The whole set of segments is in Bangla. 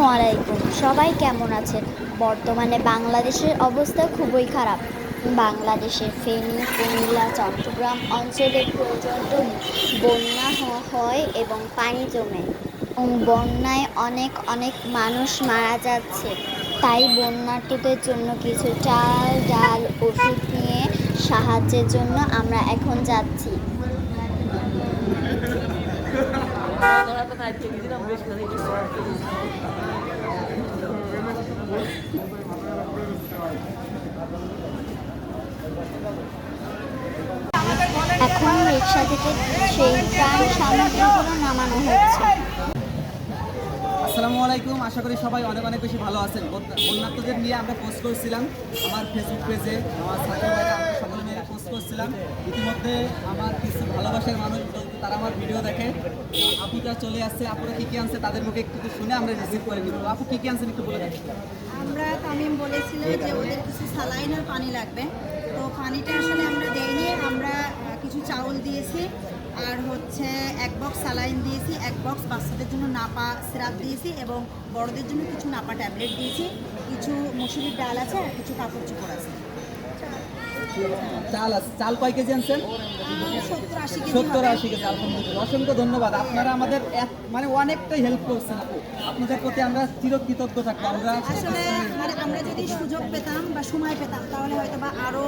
আসসালামু আলাইকুম সবাই কেমন আছেন? বর্তমানে বাংলাদেশের অবস্থা খুবই খারাপ। বাংলাদেশের ফেনী, কুমিল্লা, চট্টগ্রাম অঞ্চলে পর্যন্ত বন্যা হয় এবং পানি জমে। বন্যায় অনেক অনেক মানুষ মারা যাচ্ছে। তাই বন্যার্থীদের জন্য কিছু চাল, ডাল, ওষুধ নিয়ে সাহায্যের জন্য আমরা এখন যাচ্ছি। এখন রিক্সা থেকে প্রাণ সামগ্রীগুলো নামানো হচ্ছে আসসালামু আলাইকুম, আশা করি সবাই অনেক অনেক বেশি ভালো আছেন। বন্যার্থদের নিয়ে আমরা পোস্ট করেছিলাম। আমার ফেসবুক পেজে আমার করছিলাম। ইতিমধ্যে আমার কিছু ভালোবাসার মানুষ তারা আমার ভিডিও দেখে। আপুটা চলে আসছে আপুরা কী কী আনছে তাদের মুখে একটু শুনে আমরা রিসিভ করে নিব। আপু কী কী আনছেন একটু বলে দেখি আমরা তামিম বলেছিল যে ওদের কিছু স্যালাইন আর পানি লাগবে। তো পানিটা আসলে আমরা দেইনি আমরা কিছু চাউল দিয়েছি আর হচ্ছে এক বক্স স্যালাইন দিয়েছি এক বক্স বাচ্চাদের জন্য নাপা সিরাপ দিয়েছি এবং বড়দের জন্য কিছু নাপা ট্যাবলেট দিয়েছি কিছু মুসুরির ডাল আছে আর কিছু কাপড় চোপড় আছে। চাল আছে। চাল কয় কেজি আনছেন? সত্তর আশি কেজি আলহামদুলিল্লাহ। অসংখ্য ধন্যবাদ। আপনারা আমাদের মানে অনেকটাই হেল্প করছেন আপু। আপনাদের প্রতি আমরা চিরকৃতজ্ঞ থাকব। আমরা আসলে মানে আমরা যদি সুযোগ পেতাম বা সময় পেতাম তাহলে হয়তো বা আরও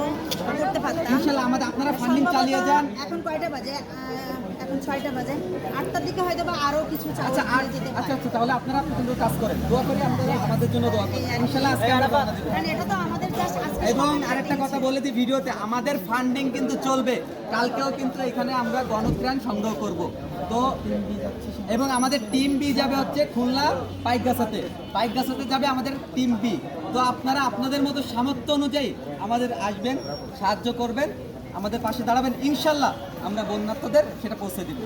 করতে পারতাম। ইনশাল্লাহ আমাদের আপনারা ফান্ডিং চালিয়ে যান। এখন কয়টা বাজে? আহ, এখন ছয়টা বাজে। আটটার দিকে হয়তো বা আরও কিছু আচ্ছা আর। আচ্ছা আচ্ছা তাহলে আপনারা কিন্তু কাজ করেন। দোয়া করি আপনারা আমাদের জন্য দোয়া করেন ইনশাল্লাহ আজকে আমরা এটা তো আমাদের এবং আরেকটা কথা বলে দিই, ভিডিওতে আমাদের ফান্ডিং কিন্তু চলবে। কালকেও কিন্তু এখানে আমরা গণত্রাণ সংগ্রহ করব। তো এবং আমাদের টিম বি যাবে হচ্ছে খুলনা পাইকগাছাতে। পাইকগাছাতে যাবে আমাদের টিম বি তো আপনারা আপনাদের মতো সামর্থ্য অনুযায়ী আমাদের আসবেন, সাহায্য করবেন। আমাদের পাশে দাঁড়াবেন ইনশাল্লাহ আমরা বন্যার্থদের সেটা পৌঁছে দিব।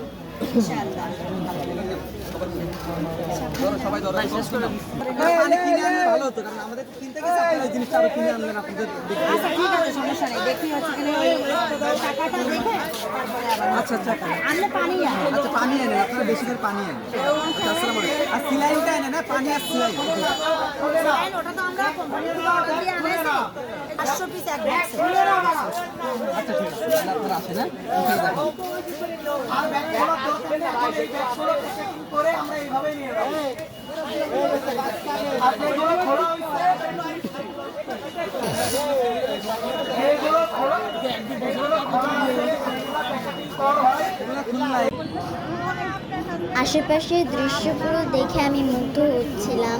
আচ্ছা আচ্ছা আচ্ছা পানি আচ্ছা আপনারা বেশি করে পানি আচ্ছা আর সিলাইনটা না পানি আর সিলাইন। ওটা তো আমরা পিস এক বক্সে আচ্ছা হ্যাঁ? আশেপাশের দৃশ্যগুলো দেখে আমি মুগ্ধ হচ্ছিলাম।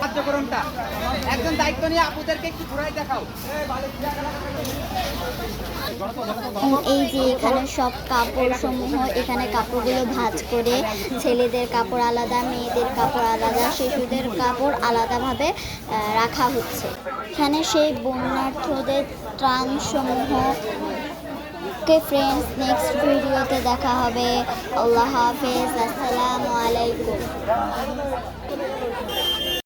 কার্যক্রমটা একজন দায়িত্ব নিয়ে আপুদেরকে একটু ঘুরাই দেখাও। এই যে এখানে সব কাপড় সমূহ এখানে কাপড়গুলো ভাঁজ করে ছেলেদের কাপড় আলাদা, মেয়েদের কাপড় আলাদা, শিশুদের কাপড় আলাদাভাবে রাখা হচ্ছে। এখানে সেই বন্যার্থদের ত্রাণ সমূহ ওকে ফ্রেন্ডস নেক্সট ভিডিওতে দেখা হবে। আল্লাহ হাফেজ আসসালামু আলাইকুম।